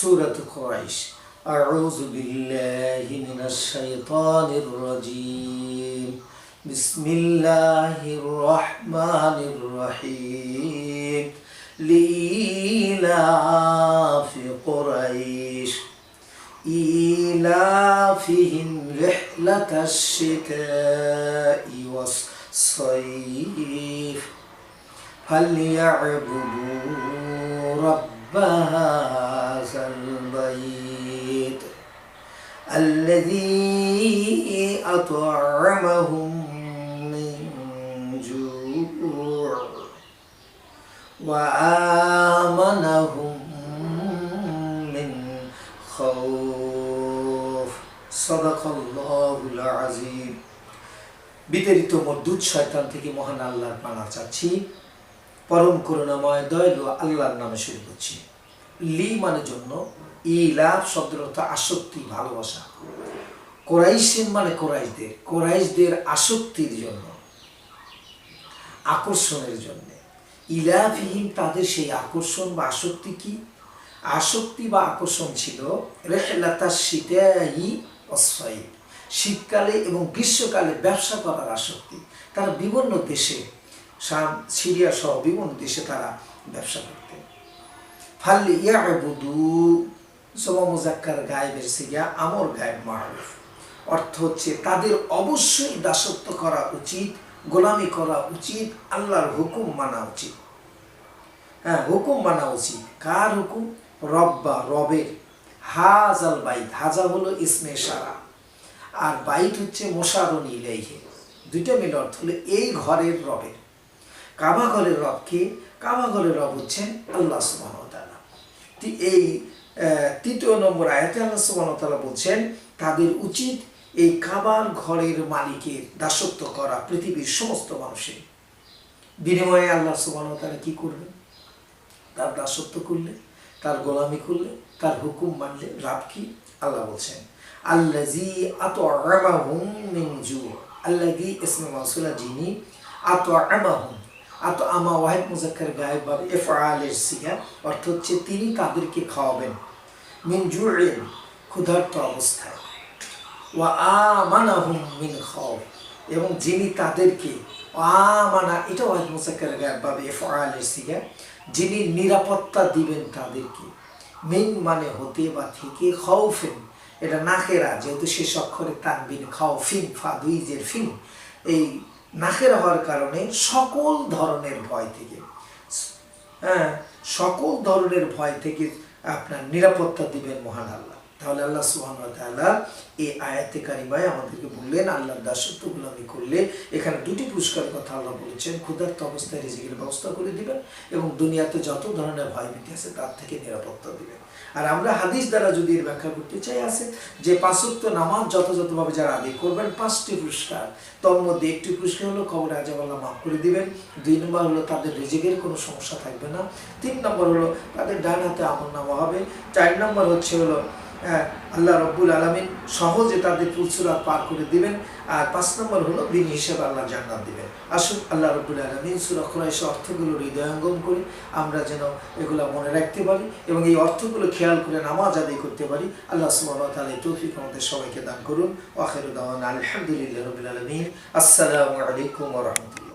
سورة قريش. أعوذ بالله من الشيطان الرجيم. بسم الله الرحمن الرحيم. لإيلاف قريش. إيلافهم رحلة الشتاء والصيف. فليعبدوا رب هذا الذي أطعمهم من جوع وآمنهم من خوف صدق الله العظيم বিতাড়িত মদ্দুত শয়তান থেকে মহান আল্লাহর পানা চাচ্ছি পরম করুণাময় দয়ালু আল্লাহর নামে শুরু করছি লি মানে জন্য, ই লাভ শব্দের অর্থ আসক্তি, ভালোবাসা। কোরাইশের মানে কোরাইশদের কোরাইশদের আসক্তির জন্য, আকর্ষণের জন্য। ইলাফিহীন তাদের সেই আকর্ষণ বা আসক্তি কি? আসক্তি বা আকর্ষণ ছিল রেহলাতা শীতাই শীতকালে এবং গ্রীষ্মকালে ব্যবসা করার আসক্তি। তারা বিভিন্ন দেশে সিরিয়া সহ বিভিন্ন দেশে তারা ব্যবসা করতেন। ফাল্লি ইয়াবুদু জমা মুজাক্কার গায়েবের সিগা, আমর গায়েব মারুফ। অর্থ হচ্ছে তাদের অবশ্যই দাসত্ব করা উচিত, গোলামি করা উচিত, আল্লাহর হুকুম মানা উচিত। হ্যাঁ হুকুম মানা উচিত। কার হুকুম? রব্বা, রবের। হাজাল বাইত। হাজা হলো ইসমে সারা। আর বাইত হচ্ছে মোশারণ ইলাইহে। দুইটা মিলে অর্থ হলো এই ঘরের রবের। কাবা ঘরের রবকে, কাবা ঘরের রব হচ্ছেন আল্লাহ সুবাহ এই তৃতীয় নম্বর আয়াতে আল্লাহ সুবাহ বলছেন, তাদের উচিত এই কাবার ঘরের মালিকের দাসত্ব করা পৃথিবীর সমস্ত মানুষের। বিনিময়ে আল্লাহ সুবাহ তারা কি করবেন? তার দাসত্ব করলে, তার গোলামি করলে, তার হুকুম মানলে রাব কি? আল্লাহ বলছেন আল্লাজি আত আল্লাজি ইসমে যিনি আত আমাহুম আত আমা ওয়াহিদ মুজাক্কার গায়েব ভাবে এফআলের সিগা অর্থ হচ্ছে তিনি তাদেরকে খাওয়াবেন মিন জুইন, ক্ষুধার্ত অবস্থায়। ওয়া আমানাহুম মিন খাওয়াব এবং যিনি তাদেরকে আমানা, এটা ওয়াহিদ মুজাক্কার গায়েব ভাবে এফআলের সিগা যিনি নিরাপত্তা দিবেন তাদেরকে। মিন মানে হতে বা থেকে খাউফেন, এটা নাকেরা যেহেতু শেষ অক্ষরে তানবিন খাও ফিন ফা দুই জের ফিন, এই নাকের হওয়ার কারণে সকল ধরনের ভয় থেকে হ্যাঁ সকল ধরনের ভয় থেকে আপনার নিরাপত্তা দিবেন মহান আল্লাহ। তাহলে আল্লাহ সুহান এই আয়াতে কারিমায় আমাদেরকে বললেন, আল্লাহর দাসত্ব গুলামি করলে এখানে দুটি পুরস্কারের কথা আল্লাহ বলেছেন, ক্ষুধার্ত অবস্থায় রিজিকের ব্যবস্থা করে দিবেন এবং দুনিয়াতে যত ধরনের ভয় ভীতি আছে তার থেকে নিরাপত্তা দিবেন। আর আমরা হাদিস দ্বারা যদি এর ব্যাখ্যা করতে চাই, আছে যে পাঁচত্ব নামাজ যথাযথভাবে যারা আদায় করবেন, পাঁচটি পুরস্কার। তোর মধ্যে একটি পুরস্কার হলো খবর আজাব আল্লাহ মাফ করে দিবেন। দুই নম্বর হলো তাদের রিজিকের কোনো সমস্যা থাকবে না। তিন নম্বর হলো তাদের ডান হাতে আমল নামা হবে। চার নম্বর হচ্ছে হলো আল্লাহ রব্বুল আলমিন সহজে তাদের পুলসুরাত পার করে দিবেন। আর পাঁচ নম্বর হলো দিন হিসেবে আল্লাহ জান্নাত দিবেন। আসুন আল্লাহ রব্বুল আলমিন সুরক্ষণায় অর্থগুলো হৃদয়ঙ্গম করে, আমরা যেন এগুলো মনে রাখতে পারি এবং এই অর্থগুলো খেয়াল করে নামাজ আদায় করতে পারি। আল্লাহ সুবাহ তাহলে তৌফিক আমাদের সবাইকে দান করুন। ওয়াখেরুদ্দান আলহামদুলিল্লাহ রবিল আলমিন। আসসালামু আলাইকুম রহমতুল্লাহ।